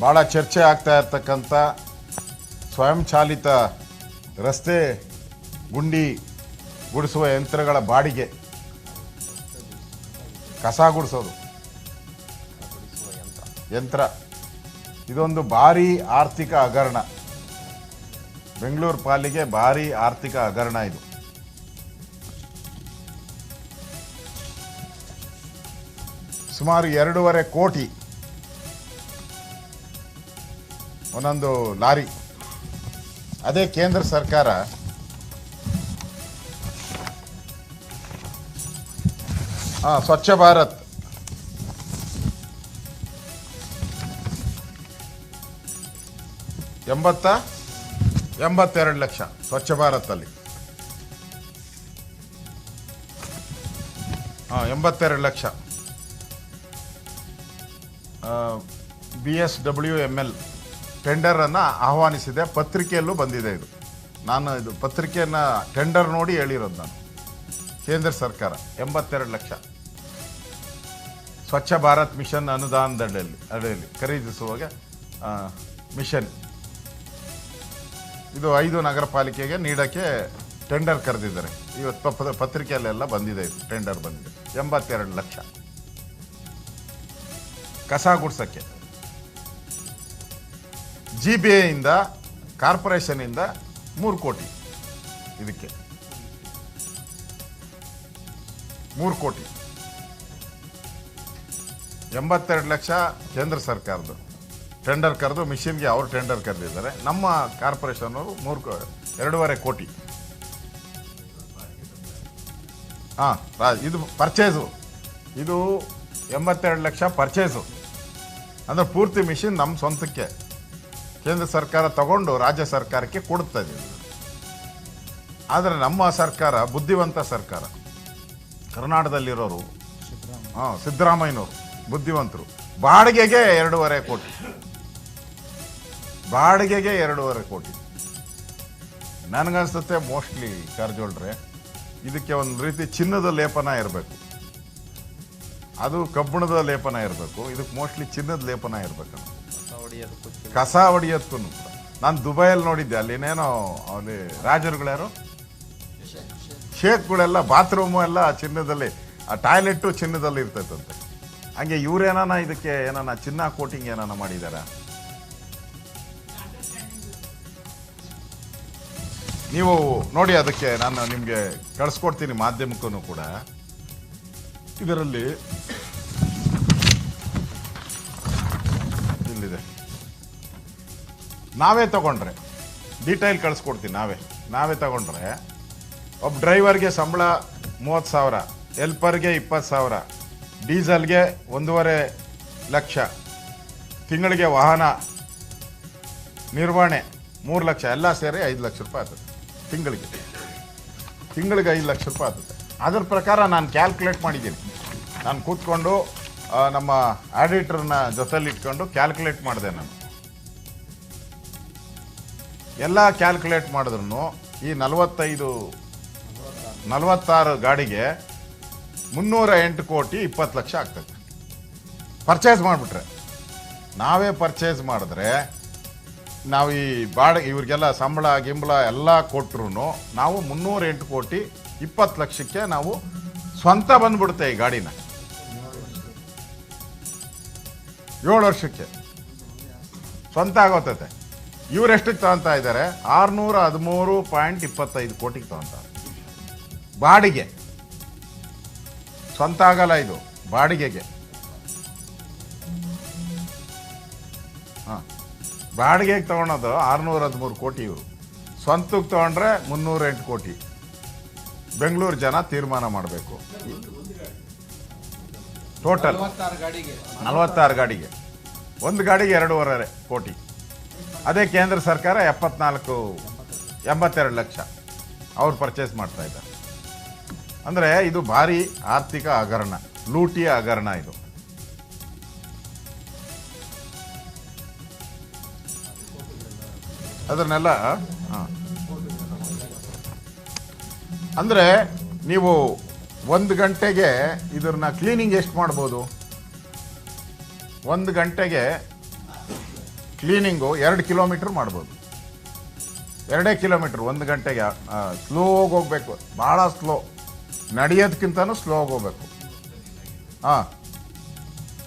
ಭಾಳ ಚರ್ಚೆ ಆಗ್ತಾ ಇರ್ತಕ್ಕಂಥ ಸ್ವಯಂಚಾಲಿತ ರಸ್ತೆ ಗುಂಡಿ ಗುಡಿಸುವ ಯಂತ್ರಗಳ ಬಾಡಿಗೆ. ಕಸ ಗುಡಿಸೋದು. ಯಂತ್ರ. ಇದೊಂದು ಭಾರಿ ಆರ್ಥಿಕ ಹಗರಣ. ಬೆಂಗಳೂರು ಪಾಲಿಗೆ ಭಾರಿ ಆರ್ಥಿಕ ಹಗರಣ ಇದು. ಸುಮಾರು ಎರಡೂವರೆ ಕೋಟಿ ಒಂದೊಂದು ಲಾರಿ. ಅದೇ ಕೇಂದ್ರ ಸರ್ಕಾರ ಸ್ವಚ್ಛ ಭಾರತ್. ಎಂಬತ್ತ, ಎಂಬತ್ತೆರಡು ಲಕ್ಷ ಸ್ವಚ್ಛ ಭಾರತಲ್ಲಿ. ಹಾಂ ಎಂಬತ್ತೆರಡು lakh. B S W M L. ಟೆಂಡರನ್ನು ಆಹ್ವಾನಿಸಿದೆ. ಪತ್ರಿಕೆಯಲ್ಲೂ ಬಂದಿದೆ ಇದು. ನಾನು ಇದು ಪತ್ರಿಕೆಯನ್ನು ಟೆಂಡರ್ ನೋಡಿ ಹೇಳಿರೋದು ನಾನು. ಕೇಂದ್ರ ಸರ್ಕಾರ ಎಂಬತ್ತೆರಡು ಲಕ್ಷ. ಸ್ವಚ್ಛ ಭಾರತ್ ಮಿಷನ್ ಅನುದಾನದಡಿಯಲ್ಲಿ ಅಡಿಯಲ್ಲಿ ಖರೀದಿಸುವಾಗ ಮಿಷನ್. ಇದು ಐದು ನಗರ ಪಾಲಿಕೆಗೆ ನೀಡೋಕ್ಕೆ ಟೆಂಡರ್ ಕರೆದಿದ್ದಾರೆ. ಇವತ್ತು ಪತ್ರಿಕೆಯಲ್ಲೆಲ್ಲ ಬಂದಿದೆ ಇದು, ಟೆಂಡರ್ ಬಂದಿದೆ. ಎಂಬತ್ತೆರಡು ಲಕ್ಷ. ಕಸ ಗುಡ್ಸಕ್ಕೆ. ಜಿ ಬಿ ಐಯಿಂದ ಕಾರ್ಪೊರೇಷನಿಂದ ಮೂರು ಕೋಟಿ. ಇದಕ್ಕೆ. ಮೂರು ಕೋಟಿ. ಎಂಬತ್ತೆರಡು ಲಕ್ಷ ಕೇಂದ್ರ ಸರ್ಕಾರದ್ದು. ಟೆಂಡರ್ ಕರೆದು ಮಿಷಿನ್ಗೆ ಅವರು ಟೆಂಡರ್ ಕರೆದಿದ್ದಾರೆ. ನಮ್ಮ ಕಾರ್ಪೊರೇಷನ್ ಅವರು ಮೂರು ಎರಡೂವರೆ ಕೋಟಿ. ಹಾಂ ಇದು ಪರ್ಚೇಸು. ಇದು ಎಂಬತ್ತೆರಡು ಲಕ್ಷ ಪರ್ಚೇಸು. ಅಂದರೆ ಪೂರ್ತಿ ಮಿಷಿನ್ ನಮ್ಮ ಸ್ವಂತಕ್ಕೆ. ಕೇಂದ್ರ ಸರ್ಕಾರ ತಗೊಂಡು ರಾಜ್ಯ ಸರ್ಕಾರಕ್ಕೆ ಕೊಡುತ್ತದೆ ಆದರೆ ನಮ್ಮ ಸರ್ಕಾರ ಬುದ್ಧಿವಂತ ಸರ್ಕಾರ ಕರ್ನಾಟಕದಲ್ಲಿರೋರು ಹಾಂ ಸಿದ್ದರಾಮಯ್ಯನವರು ಬುದ್ಧಿವಂತರು ಬಾಡಿಗೆಗೆ ಎರಡೂವರೆ ಕೋಟಿ. ಬಾಡಿಗೆಗೆ ಎರಡೂವರೆ ಕೋಟಿ. ನನಗನ್ಸುತ್ತೆ ಮೋಸ್ಟ್ಲಿ ಕಾರಜೋಳ್ರೆ ಇದಕ್ಕೆ ಒಂದು ರೀತಿ ಚಿನ್ನದ ಲೇಪನ ಇರಬೇಕು. ಅದು ಕಬ್ಬಿಣದ ಲೇಪನ ಇರಬೇಕು. ಇದಕ್ಕೆ ಮೋಸ್ಟ್ಲಿ ಚಿನ್ನದ ಲೇಪನ ಇರಬೇಕು. ಕಸ ಹೊಡಿಯೋದಕ್ಕೂ ನಾನು ದುಬೈಯಲ್ಲಿ ನೋಡಿದ್ದೆ, ಅಲ್ಲಿನೇನೋ ಅಲ್ಲಿ ರಾಜರುಗಳ್ಯಾರು ಶೇಕ್ಗಳೆಲ್ಲ ಬಾತ್ರೂಮು ಎಲ್ಲ ಚಿನ್ನದಲ್ಲಿ, ಆ ಟಾಯ್ಲೆಟ್ಟು ಚಿನ್ನದಲ್ಲಿ ಇರ್ತೈತಂತೆ. ಹಂಗೆ ಇವ್ರೇನಾನ ಇದಕ್ಕೆ ಏನಾನ ಚಿನ್ನ ಕೋಟಿಂಗ್ ಏನಾನ ಮಾಡಿದಾರ? ನೀವು ನೋಡಿ ಅದಕ್ಕೆ ನಾನು ನಿಮಗೆ ಕಳಿಸ್ಕೊಡ್ತೀನಿ ಮಾಧ್ಯಮಕ್ಕೂ ಕೂಡ. ಇದರಲ್ಲಿ ನಾವೇ ತಗೊಂಡ್ರೆ. ಡೀಟೈಲ್ ಕಳಿಸ್ಕೊಡ್ತೀನಿ ನಾವೇ. ನಾವೇ ತಗೊಂಡ್ರೆ, ಒಬ್ಬ ಡ್ರೈವರ್ಗೆ ಸಂಬಳ ಮೂವತ್ತು ಸಾವಿರ ಎಲ್ಪರ್ಗೆ ಇಪ್ಪತ್ತು ಸಾವಿರ ಡೀಸೆಲ್ಗೆ ಒಂದೂವರೆ ಲಕ್ಷ, ತಿಂಗಳಿಗೆ ವಾಹನ ನಿರ್ವಹಣೆ ಮೂರು ಲಕ್ಷ, ಎಲ್ಲ ಸೇರಿ ಐದು ಲಕ್ಷ ರೂಪಾಯಿ ಆಗ್ತದೆ ತಿಂಗಳಿಗೆ. ತಿಂಗಳಿಗೆ ಐದು ಲಕ್ಷ ರೂಪಾಯಿ ಆಗ್ತದೆ ಅದ್ರ ಪ್ರಕಾರ ನಾನು ಕ್ಯಾಲ್ಕುಲೇಟ್ ಮಾಡಿದ್ದೀನಿ. ನಾನು ಕೂತ್ಕೊಂಡು ನಮ್ಮ ಆಡಿಟರ್ನ ಜೊತೆಲಿ ಇಟ್ಕೊಂಡು ಕ್ಯಾಲ್ಕುಲೇಟ್ ಮಾಡಿದೆ ನಾನು. ಎಲ್ಲ ಕ್ಯಾಲ್ಕುಲೇಟ್ ಮಾಡಿದ್ರು ಈ ನಲವತ್ತೈದು, ನಲವತ್ತಾರು ಗಾಡಿಗೆ ಮುನ್ನೂರ ಎಂಟು ಕೋಟಿ ಇಪ್ಪತ್ತು ಲಕ್ಷ ಆಗ್ತದೆ. ಪರ್ಚೇಸ್ ಮಾಡಿಬಿಟ್ರೆ. ನಾವೇ ಪರ್ಚೇಸ್ ಮಾಡಿದ್ರೆ ನಾವು ಈ ಬಾಡಿಗೆ ಇವ್ರಿಗೆಲ್ಲ ಸಂಬಳ, ಗಿಂಬಳ ಎಲ್ಲ ಕೊಟ್ಟರು ನಾವು ಮುನ್ನೂರ ಎಂಟು ಕೋಟಿ ಇಪ್ಪತ್ತು ಲಕ್ಷಕ್ಕೆ ನಾವು ಸ್ವಂತ ಬಂದ್ಬಿಡುತ್ತೆ ಈ ಗಾಡಿನ. ಏಳು ವರ್ಷಕ್ಕೆ. ಸ್ವಂತ ಆಗೋತೈತೆ. ಇವ್ರು ಎಷ್ಟಕ್ಕೆ ತಗೊಂತಾ ಇದ್ದಾರೆ? ಆರುನೂರ ಹದಿಮೂರು ಪಾಯಿಂಟ್ ಇಪ್ಪತ್ತೈದು ಕೋಟಿಗೆ ತಗೊಂತಾರೆ ಬಾಡಿಗೆ. ಸ್ವಂತ ಆಗಲ್ಲ ಇದು. ಬಾಡಿಗೆಗೆ. ಹಾಂ. ಬಾಡಿಗೆಗೆ ತಗೊಳೋದು ಆರುನೂರ ಹದಿಮೂರು ಕೋಟಿ ಇವರು. ಸ್ವಂತಕ್ಕೆ ತಗೊಂಡ್ರೆ ಮುನ್ನೂರ ಎಂಟು ಕೋಟಿ. ಬೆಂಗಳೂರು ಜನ ತೀರ್ಮಾನ ಮಾಡಬೇಕು. ಟೋಟಲ್ ನಲವತ್ತಾರು ಗಾಡಿಗೆ. ಒಂದು ಗಾಡಿಗೆ ಎರಡೂವರೆ ಕೋಟಿ. ಅದೇ ಕೇಂದ್ರ ಸರ್ಕಾರ ಎಪ್ಪತ್ನಾಲ್ಕು, ಎಂಬತ್ತೆರಡು ಲಕ್ಷ ಅವ್ರು ಪರ್ಚೇಸ್ ಮಾಡ್ತಾ ಇದ್ದಾರೆ. ಅಂದರೆ ಇದು ಭಾರಿ ಆರ್ಥಿಕ ಹಗರಣ, ಲೂಟಿಯ ಹಗರಣ ಇದು. ಅದನ್ನೆಲ್ಲ ಅಂದರೆ ನೀವು ಒಂದು ಗಂಟೆಗೆ ಇದನ್ನ ಕ್ಲೀನಿಂಗ್ ಎಷ್ಟು ಮಾಡ್ಬೋದು? ಒಂದು ಗಂಟೆಗೆ ಕ್ಲೀನಿಂಗು ಎರಡು ಕಿಲೋಮೀಟ್ರ್ ಮಾಡ್ಬೋದು. ಎರಡೇ ಕಿಲೋಮೀಟ್ರ್ ಒಂದು ಗಂಟೆಗೆ ಸ್ಲೋ ಹೋಗ್ಬೇಕು. ಭಾಳ ಸ್ಲೋ ನಡೆಯೋದಕ್ಕಿಂತನೂ ಸ್ಲೋ ಹೋಗ್ಬೇಕು. ಹಾಂ.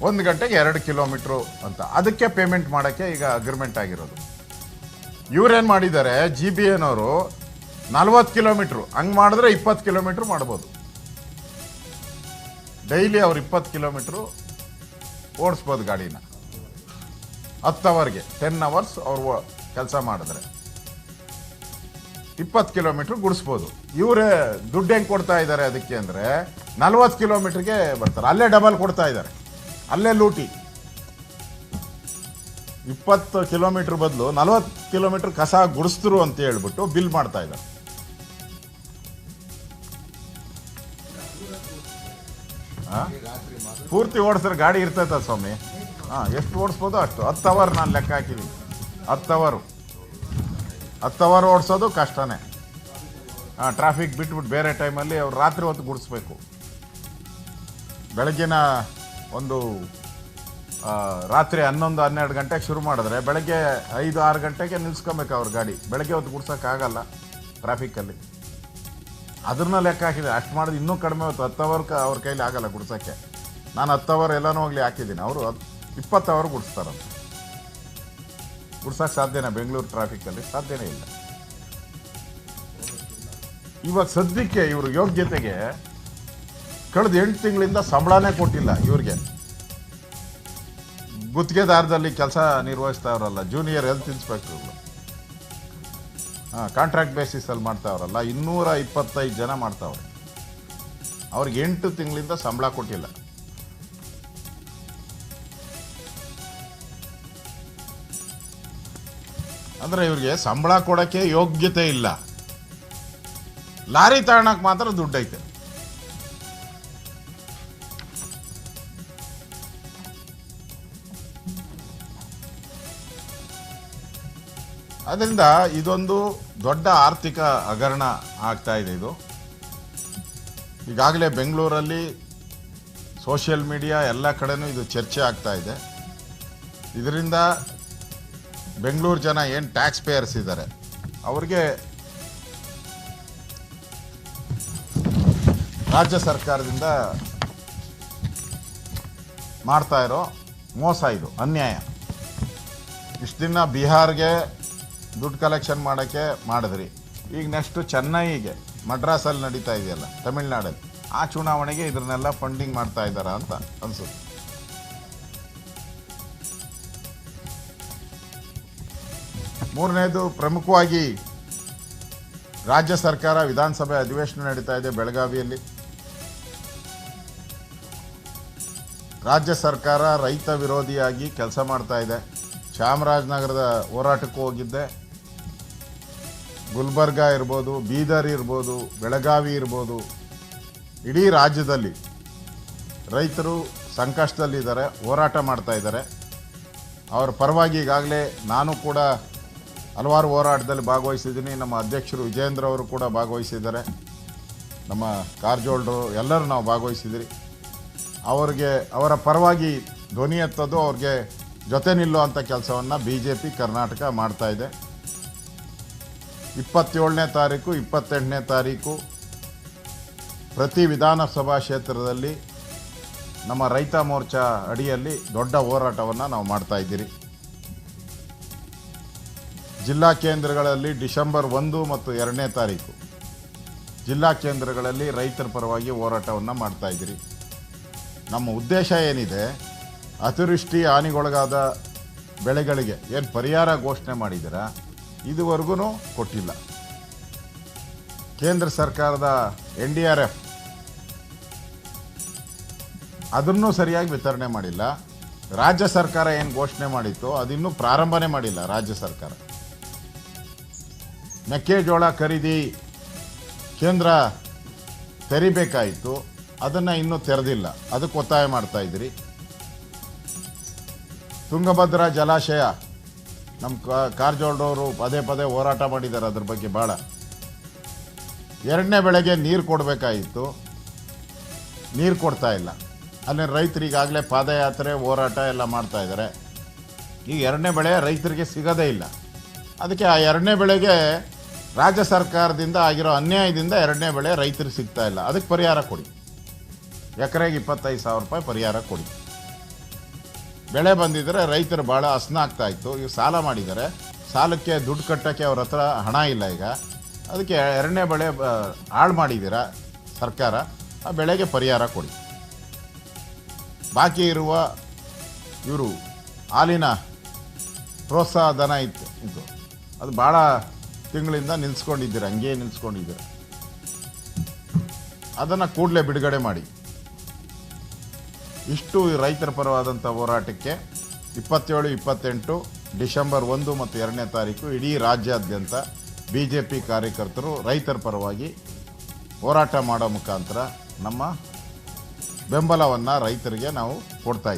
ಒಂದು ಗಂಟೆಗೆ ಎರಡು ಕಿಲೋಮೀಟ್ರು ಅಂತ. ಅದಕ್ಕೆ ಪೇಮೆಂಟ್ ಮಾಡೋಕ್ಕೆ ಈಗ ಅಗ್ರಿಮೆಂಟ್ ಆಗಿರೋದು. ಇವ್ರೇನು ಮಾಡಿದ್ದಾರೆ ಜಿ ಬಿ ಎನವರು ನಲ್ವತ್ತು ಕಿಲೋಮೀಟ್ರು ಹಂಗೆ ಮಾಡಿದ್ರೆ ಇಪ್ಪತ್ತು ಕಿಲೋಮೀಟ್ರ್ ಮಾಡ್ಬೋದು. ಡೈಲಿ ಅವ್ರು ಇಪ್ಪತ್ತು ಕಿಲೋಮೀಟ್ರು ಓಡಿಸ್ಬೋದು ಗಾಡಿನ. ಹತ್ತು ಅವರ್ಗೆ ಟೆನ್ ಅವರ್ಸ್ ಅವರು ಕೆಲಸ ಮಾಡಿದ್ರೆ. ಇಪ್ಪತ್ತು ಕಿಲೋಮೀಟ್ರ್ ಗುಡಿಸ್ಬೋದು. ಇವರೇ ದುಡ್ಡು ಹೆಂಗೆ ಕೊಡ್ತಾ ಇದ್ದಾರೆ ಅದಕ್ಕೆ ಅಂದರೆ, ನಲ್ವತ್ತು ಕಿಲೋಮೀಟ್ರಿಗೆ ಬರ್ತಾರೆ. ಅಲ್ಲೇ ಡಬಲ್ ಕೊಡ್ತಾ ಇದ್ದಾರೆ ಅಲ್ಲೇ ಲೂಟಿ. ಇಪ್ಪತ್ತು ಕಿಲೋಮೀಟ್ರ್ ಬದಲು ನಲ್ವತ್ತು ಕಿಲೋಮೀಟ್ರ್ ಕಸ ಗುಡಿಸ್ತರು ಅಂತ ಹೇಳ್ಬಿಟ್ಟು ಬಿಲ್ ಮಾಡ್ತಾ ಇದ್ದಾರೆ ಆ? ಪೂರ್ತಿ ಓಡಿಸಿದ್ರೆ ಗಾಡಿ ಇರ್ತೈತ ಸ್ವಾಮಿ? ಹಾಂ ಎಷ್ಟು ಓಡಿಸ್ಬೋದು ಅಷ್ಟು. ಹತ್ತು ಅವರ್ ನಾನು ಲೆಕ್ಕ ಹಾಕಿದ್ದೀನಿ ಹತ್ತು ಅವರು ಹತ್ತು ಅವರ್ ಓಡಿಸೋದು ಕಷ್ಟನೇ. ಹಾಂ ಟ್ರಾಫಿಕ್ ಬಿಟ್ಬಿಟ್ಟು ಬೇರೆ ಟೈಮಲ್ಲಿ ಅವ್ರು ರಾತ್ರಿ ಹೊತ್ತು ಗುಡಿಸ್ಬೇಕು. ಬೆಳಗ್ಗಿನ ಒಂದು ರಾತ್ರಿ ಹನ್ನೊಂದು, ಹನ್ನೆರಡು ಗಂಟೆಗೆ ಶುರು ಮಾಡಿದ್ರೆ ಬೆಳಗ್ಗೆ ಐದು, ಆರು ಗಂಟೆಗೆ ನಿಲ್ಸ್ಕೊಬೇಕು ಅವ್ರ ಗಾಡಿ. ಬೆಳಗ್ಗೆ ಹೊತ್ತು ಗುಡ್ಸೋಕ್ಕಾಗಲ್ಲ ಟ್ರಾಫಿಕ್ಕಲ್ಲಿ ಅದನ್ನ ಲೆಕ್ಕ ಹಾಕಿದೆ. ಅಷ್ಟು ಮಾಡಿದ್ರೆ ಇನ್ನೂ ಕಡಿಮೆ ಹೊತ್ತು ಹತ್ತು ಅವರ್ ಅವ್ರ ಕೈಲಿ ಆಗಲ್ಲ ಗುಡ್ಸೋಕ್ಕೆ. ನಾನು ಹತ್ತು ಅವರ್ ಎಲ್ಲನೂ ಹೋಗ್ಲಿ ಹಾಕಿದ್ದೀನಿ. ಅವರು ಇಪ್ಪತ್ತು ಅವರ್ ಗುಡಿಸ್ತಾರಂತೆ. ಗುಡ್ಸೋಕೆ ಸಾಧ್ಯನಾ ಬೆಂಗಳೂರು ಟ್ರಾಫಿಕ್ಕಲ್ಲಿ ಸಾಧ್ಯನೇ ಇಲ್ಲ. ಇವಾಗ ಸದ್ಯಕ್ಕೆ ಇವ್ರ ಯೋಗ್ಯತೆಗೆ ಕಳೆದ ಎಂಟು ತಿಂಗಳಿಂದ ಸಂಬಳನೇ ಕೊಟ್ಟಿಲ್ಲ ಇವ್ರಿಗೆ. ಗುತ್ತಿಗೆದಾರದಲ್ಲಿ ಕೆಲಸ ನಿರ್ವಹಿಸ್ತಾವ್ರಲ್ಲ ಜೂನಿಯರ್ ಹೆಲ್ತ್ ಇನ್ಸ್ಪೆಕ್ಟರ್ಗಳು ಹಾಂ ಕಾಂಟ್ರಾಕ್ಟ್ ಬೇಸಿಸಲ್ಲಿ ಮಾಡ್ತಾವ್ರಲ್ಲ ಇನ್ನೂರ ಇಪ್ಪತ್ತೈದು ಜನ ಮಾಡ್ತಾವ್ರೆ. ಅವ್ರಿಗೆ ಎಂಟು ತಿಂಗಳಿಂದ ಸಂಬಳ ಕೊಟ್ಟಿಲ್ಲ. ಅಂದರೆ ಇವ್ರಿಗೆ ಸಂಬಳ ಕೊಡೋಕ್ಕೆ ಯೋಗ್ಯತೆ ಇಲ್ಲ. ಲಾರಿ ತಾಣಕ್ಕೆ ಮಾತ್ರ ದುಡ್ಡು ಅದರಿಂದ ಇದೊಂದು ದೊಡ್ಡ ಆರ್ಥಿಕ ಹಗರಣ ಆಗ್ತಾ ಇದೆ ಇದು. ಈಗಾಗಲೇ ಬೆಂಗಳೂರಲ್ಲಿ ಸೋಷಿಯಲ್ ಮೀಡಿಯಾ ಎಲ್ಲ ಕಡೆನೂ ಇದು ಚರ್ಚೆ ಆಗ್ತಾ ಇದೆ. ಇದರಿಂದ ಬೆಂಗಳೂರು ಜನ ಏನು ಟ್ಯಾಕ್ಸ್ ಪೇಯರ್ಸ್ ಇದ್ದಾರೆ, ಅವ್ರಿಗೆ ರಾಜ್ಯ ಸರ್ಕಾರದಿಂದ ಮಾಡ್ತಾ ಇರೋ ಮೋಸ ಇದು, ಅನ್ಯಾಯ. ಇಷ್ಟು ದಿನ ಬಿಹಾರ್ಗೆ ದುಡ್ಡು ಕಲೆಕ್ಷನ್ ಮಾಡೋಕ್ಕೆ ಮಾಡಿದ್ರಿ. ಈಗ ನೆಕ್ಸ್ಟು ಚೆನ್ನೈಗೆ ಮಡ್ರಾಸಲ್ಲಿ ನಡೀತಾ ಇದೆಯಲ್ಲ, ತಮಿಳ್ನಾಡಲ್ಲಿ, ಆ ಚುನಾವಣೆಗೆ ಇದನ್ನೆಲ್ಲ ಫಂಡಿಂಗ್ ಮಾಡ್ತಾ ಇದ್ದಾರಾ ಅಂತ ಅನ್ಸುತ್ತೆ. ಮೂರನೇದು, ಪ್ರಮುಖವಾಗಿ ರಾಜ್ಯ ಸರ್ಕಾರ ವಿಧಾನಸಭೆ ಅಧಿವೇಶನ ನಡೀತಾ ಇದೆ ಬೆಳಗಾವಿಯಲ್ಲಿ. ರಾಜ್ಯ ಸರ್ಕಾರ ರೈತ ವಿರೋಧಿಯಾಗಿ ಕೆಲಸ ಮಾಡ್ತಾ ಇದೆ. ಚಾಮರಾಜನಗರದ ಹೋರಾಟಕ್ಕೂ ಹೋಗಿದ್ದೆ. ಗುಲ್ಬರ್ಗ ಇರ್ಬೋದು, ಬೀದರ್ ಇರ್ಬೋದು, ಬೆಳಗಾವಿ ಇರ್ಬೋದು, ಇಡೀ ರಾಜ್ಯದಲ್ಲಿ ರೈತರು ಸಂಕಷ್ಟದಲ್ಲಿದ್ದಾರೆ, ಹೋರಾಟ ಮಾಡ್ತಾ ಇದ್ದಾರೆ. ಅವರ ಪರವಾಗಿ ಈಗಾಗಲೇ ನಾನು ಕೂಡ ಹಲವಾರು ಹೋರಾಟದಲ್ಲಿ ಭಾಗವಹಿಸಿದ್ದೀನಿ. ನಮ್ಮ ಅಧ್ಯಕ್ಷರು ವಿಜೇಂದ್ರ ಅವರು ಕೂಡ ಭಾಗವಹಿಸಿದ್ದಾರೆ. ನಮ್ಮ ಕಾರಜೋಳರು ಎಲ್ಲರೂ ನಾವು ಭಾಗವಹಿಸಿದಿರಿ ಅವರಿಗೆ, ಅವರ ಪರವಾಗಿ ಧ್ವನಿ ಎತ್ತೋದು ಅವ್ರಿಗೆ ಜೊತೆ ನಿಲ್ಲುವಂಥ ಕೆಲಸವನ್ನು ಬಿ ಜೆ ಪಿ ಕರ್ನಾಟಕ ಮಾಡ್ತಾ ಇದೆ. ಇಪ್ಪತ್ತೇಳನೇ ತಾರೀಕು, ಇಪ್ಪತ್ತೆಂಟನೇ ತಾರೀಕು ಪ್ರತಿ ವಿಧಾನಸಭಾ ಕ್ಷೇತ್ರದಲ್ಲಿ ನಮ್ಮ ರೈತ ಮೋರ್ಚಾ ಅಡಿಯಲ್ಲಿ ದೊಡ್ಡ ಹೋರಾಟವನ್ನು ನಾವು ಮಾಡ್ತಾ ಇದ್ದೀರಿ. ಜಿಲ್ಲಾ ಕೇಂದ್ರಗಳಲ್ಲಿ ಡಿಸೆಂಬರ್ ಒಂದು ಮತ್ತು ಎರಡನೇ ತಾರೀಕು ಜಿಲ್ಲಾ ಕೇಂದ್ರಗಳಲ್ಲಿ ರೈತರ ಪರವಾಗಿ ಹೋರಾಟವನ್ನು ಮಾಡ್ತಾ ಇದ್ದೀರಿ. ನಮ್ಮ ಉದ್ದೇಶ ಏನಿದೆ? ಅತಿವೃಷ್ಟಿ ಹಾನಿಗೊಳಗಾದ ಬೆಳೆಗಳಿಗೆ ಏನು ಪರಿಹಾರ ಘೋಷಣೆ ಮಾಡಿದ್ದೀರಾ? ಇದುವರೆಗೂ ಕೊಟ್ಟಿಲ್ಲ. ಕೇಂದ್ರ ಸರ್ಕಾರದ ಎನ್ ಡಿ ಆರ್ ಎಫ್ ಅದನ್ನು ಸರಿಯಾಗಿ ವಿತರಣೆ ಮಾಡಿಲ್ಲ. ರಾಜ್ಯ ಸರ್ಕಾರ ಏನು ಘೋಷಣೆ ಮಾಡಿತ್ತು ಅದಿನ್ನೂ ಪ್ರಾರಂಭನೇ ಮಾಡಿಲ್ಲ ರಾಜ್ಯ ಸರ್ಕಾರ. ಮೆಕ್ಕೆಜೋಳ ಖರೀದಿ ಕೇಂದ್ರ ತೆರಿಬೇಕಾಯಿತು. ಅದನ್ನು ಇನ್ನೂ ತೆರೆದಿಲ್ಲ. ಅದಕ್ಕೆ ಒತ್ತಾಯ ಮಾಡ್ತಾ ಇದ್ರಿ. ತುಂಗಭದ್ರಾ ಜಲಾಶಯ ನಮ್ಮ ಕಾರಜೋಳರವರು ಪದೇ ಪದೇ ಹೋರಾಟ ಮಾಡಿದ್ದಾರೆ ಅದ್ರ ಬಗ್ಗೆ ಭಾಳ ಎರಡನೇ ಬೆಳೆಗೆ ನೀರು ಕೊಡಬೇಕಾಗಿತ್ತು ನೀರು ಕೊಡ್ತಾ ಇಲ್ಲ. ಅಲ್ಲಿ ರೈತರಿಗಾಗಲೇ ಪಾದಯಾತ್ರೆ, ಹೋರಾಟ ಎಲ್ಲ ಮಾಡ್ತಾ ಇದ್ದಾರೆ. ಈಗ ಎರಡನೇ ಬೆಳೆ ರೈತರಿಗೆ ಸಿಗೋದೇ ಇಲ್ಲ. ಅದಕ್ಕೆ ಆ ಎರಡನೇ ಬೆಳೆಗೆ ರಾಜ್ಯ ಸರ್ಕಾರದಿಂದ ಆಗಿರೋ ಅನ್ಯಾಯದಿಂದ ಎರಡನೇ ಬೆಳೆ ರೈತರಿಗೆ ಸಿಗ್ತಾ ಇಲ್ಲ. ಅದಕ್ಕೆ ಪರಿಹಾರ ಕೊಡಿ. ಎಕರೆಗೆ ಇಪ್ಪತ್ತೈದು ಸಾವಿರ ರೂಪಾಯಿ ಪರಿಹಾರ ಕೊಡಿ. ಬೆಳೆ ಬಂದಿದ್ದರೆ ರೈತರು ಭಾಳ ಅಸ್ನ ಆಗ್ತಾ ಇತ್ತು. ಈಗ ಸಾಲ ಮಾಡಿದ್ದಾರೆ. ಸಾಲಕ್ಕೆ ದುಡ್ಡು ಕಟ್ಟೋಕ್ಕೆ ಅವ್ರ ಹತ್ರ ಹಣ ಇಲ್ಲ ಈಗ. ಅದಕ್ಕೆ ಎರಡನೇ ಬೆಳೆ ಹಾಳು ಮಾಡಿದ್ದೀರಾ ಸರ್ಕಾರ? ಆ ಬೆಳೆಗೆ ಪರಿಹಾರ ಕೊಡಿ. ಬಾಕಿ ಇರುವ ಇವರು ಹಾಲಿನ ಪ್ರೋತ್ಸಾಹ ಧನ ಇತ್ತು. ಇದು ಅದು ಭಾಳ ತಿಂಗಳಿಂದ ನಿಲ್ಸ್ಕೊಂಡಿದ್ದೀರ, ಹಂಗೇ ನಿಲ್ಸ್ಕೊಂಡಿದ್ದೀರ. ಅದನ್ನು ಕೂಡಲೇ ಬಿಡುಗಡೆ ಮಾಡಿ. ಇಷ್ಟು ರೈತರ ಪರವಾದಂಥ ಹೋರಾಟಕ್ಕೆ ಇಪ್ಪತ್ತೇಳು, ಇಪ್ಪತ್ತೆಂಟು, ಡಿಸೆಂಬರ್ ಒಂದು ಮತ್ತು ಎರಡನೇ ತಾರೀಕು ಇಡೀ ರಾಜ್ಯಾದ್ಯಂತ ಬಿ ಜೆ ಪಿ ಕಾರ್ಯಕರ್ತರು ರೈತರ ಪರವಾಗಿ ಹೋರಾಟ ಮಾಡೋ ಮುಖಾಂತರ ನಮ್ಮ ಬೆಂಬಲವನ್ನು ರೈತರಿಗೆ ನಾವು ಕೊಡ್ತಾ